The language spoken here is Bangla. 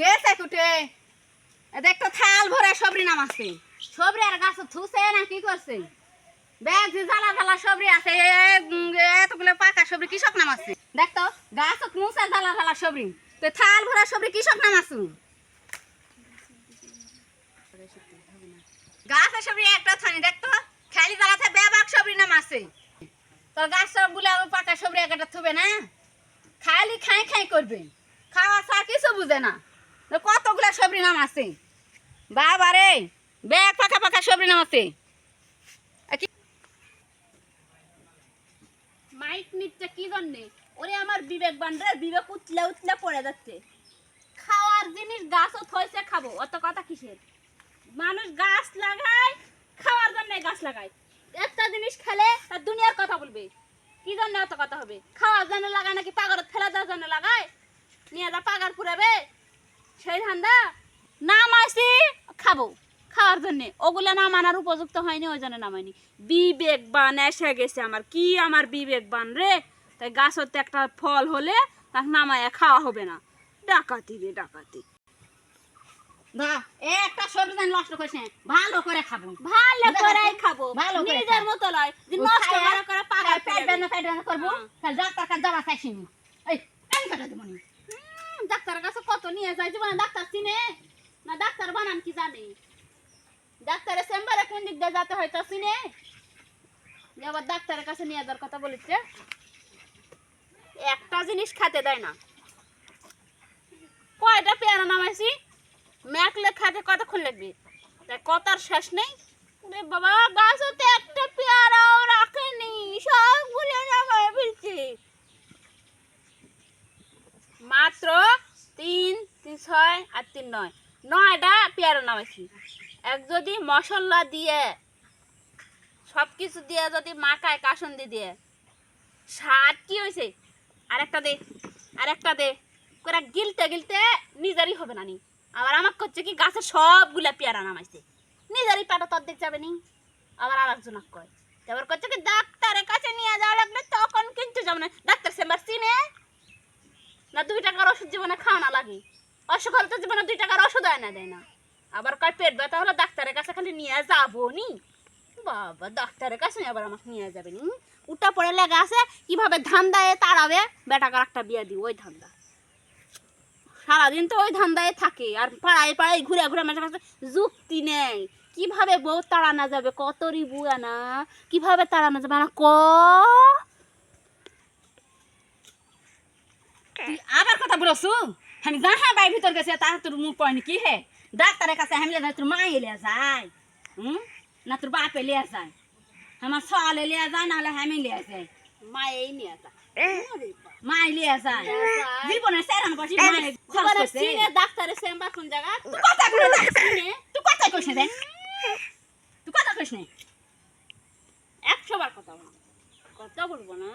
গেছে কুটে। এ দেখ তো থাল ভরে সবরি নাম আছে সবরি আর গাছ থুসে না, কি করছে? ব্যাগ যে জ্বালা জ্বালা সবরি আছে এতগুলো পাকা সবরি কৃষক নাম আছে দেখ গাছ মুসে জ্বালা জ্বালা সবরি। তো থাল ভরা সবরি কৃষক নাম আছে গাছ সবরি একটা থানি দেখ তো খালি জ্বালাতে ব্যাবাক সবরি নাম আছে তোর গাছ সবগুলো পাকা সবরি একটা থুবে না? খালি খাই খাই করবে। খাওয়া ছাড়া কিছু বুঝে না। কতগুলা সবরি নাম আছে? বাবা রে, ব্যাগ পাকা পাকা সবরি নাম আছে। মাইক নিচ্ছে কি জন্যে? ওরে আমার বিবেক বিবেক পড়ে যাচ্ছে। খাওয়ার জিনিস গাছও থইছে খাব, অত কথা কিসের? মানুষ গাছ লাগায়, খাওয়ার জন্য গাছ লাগায়। একটা জিনিস খেলে তার দুনিয়ার কথা বলবে। কি জন্য অত কথা হবে? খাওয়ার জন্য লাগায় নাকি পাগরত ফেলা দেওয়ার জন্য লাগায়? নিয়ে পাগার পুরাবে। সেই ধান্দা নামাইছি খাব খাওয়ার জন্যে। ওগুলো নামানোর উপযুক্ত হয়নি ওই জন্য নামাইনি বিবেকবান এসে গেছে আমার। কি আমার বিবেকবান রে? তাই গাছতে একটা ফল হলে তাকে নামায় খাওয়া হবে না। ডাকাতি রে ডাকাতি। না একটা সবজি নষ্ট করিস ভালো করে খাব। ভালো করে খাব। ভালো করে নিজের মতো লয় যে নষ্ট করে করে পাগার পেট ফেলে পেট বেদনা করব। হ্যাঁ। তাহলে ডাক্তার কাছে যাওয়া চাইছিনি এই আমি কাটা দেবো ডাক্তারের কাছে কত নিয়ে যায় জীবনে ডাক্তার চিনে? না, ডাক্তার বানান কি জানে? ডাক্তারের চেম্বারে কোন দিক দিয়ে যেতে হয় তা চিনে? আবার ডাক্তারের কাছে নিয়ে যাওয়ার কথা বলেছে। একটা জিনিস খেতে দেয় না। কয়টা পেয়ারা নামাইছি? ম্যাকলে খাতে কতক্ষণ লাগবে? তাই কথার শেষ নেই। বাবা, গাছতে একটা পেয়ারাও রাখেনি। সবগুলো নামায় ফেলছে। মাত্র তিন তিন ছয় আর তিন নয়। নয়টা পেয়ারা নামাইছি। এক যদি মশলা দিয়ে সব কিছু দিয়ে যদি মাখায় কাসন্দি দিয়ে, স্বাদ কি হয়েছে আরেকটা দে আরেকটা দে। করে গিলতে গিলতে নিজেরই হবে না নি আবার আমার করছে কি গাছের সবগুলা পেয়ারা নামাইছে। নিজেরই পেটা তোর দিক যাবে নি। আবার আর একজন কয়, এবার করছে কি ডাক্তারের কাছে নিয়ে যাওয়া লাগলে তখন কিন্তু যাবে না। ডাক্তার চেম্বার চিনে না দুই টাকার ওষুধ জীবনে খাওয়া না লাগে। অসুখ হলে তো জীবনে দুই টাকার ওষুধ হয় না দেয় না। আবার কয়, পেট ব্যথা হলে ডাক্তারের কাছে খালি নিয়ে যাব নি বাবা, ডাক্তারের কাছে আবার আমাকে নিয়ে যাবে নি। উটা পড়ে লেগে আছে, কীভাবে ধান্দায় তাড়াবে? বেটাকার একটা বিয়ে দিই ওই ধান্দা। সারাদিন তো ওই ধান্দায় থাকে, আর পাড়ায় পাড়ায় ঘুরে ঘুরে আমার কাছে যুক্তি নেই। কীভাবে বউ তাড়ানো যাবে? কতরি বুয়া না কীভাবে তাড়ানো যাবে? না ক তুই বলছু আমি যাহা বাই ভিতর গেছে তার তোর মুখ পড়নি কি হে? ডাক্তারের কাছে আমি তোর মা এলিয়া যায়। হুম? না তোর বাপ এলিয়া যায়। আমার সল এলিয়া যায় নাহলে আমি লিয়া যাই মা এই নিয়ে মা এলিয়া যায়। যায়। জীবনে সেরান করছি মা খরচ করছে ডাক্তারের চেম্বার কোন জায়গা তুই কথা কইস তুই কথা কইস না তুই কথা কইস না? একশো বার কথা বলব কথা বলব না।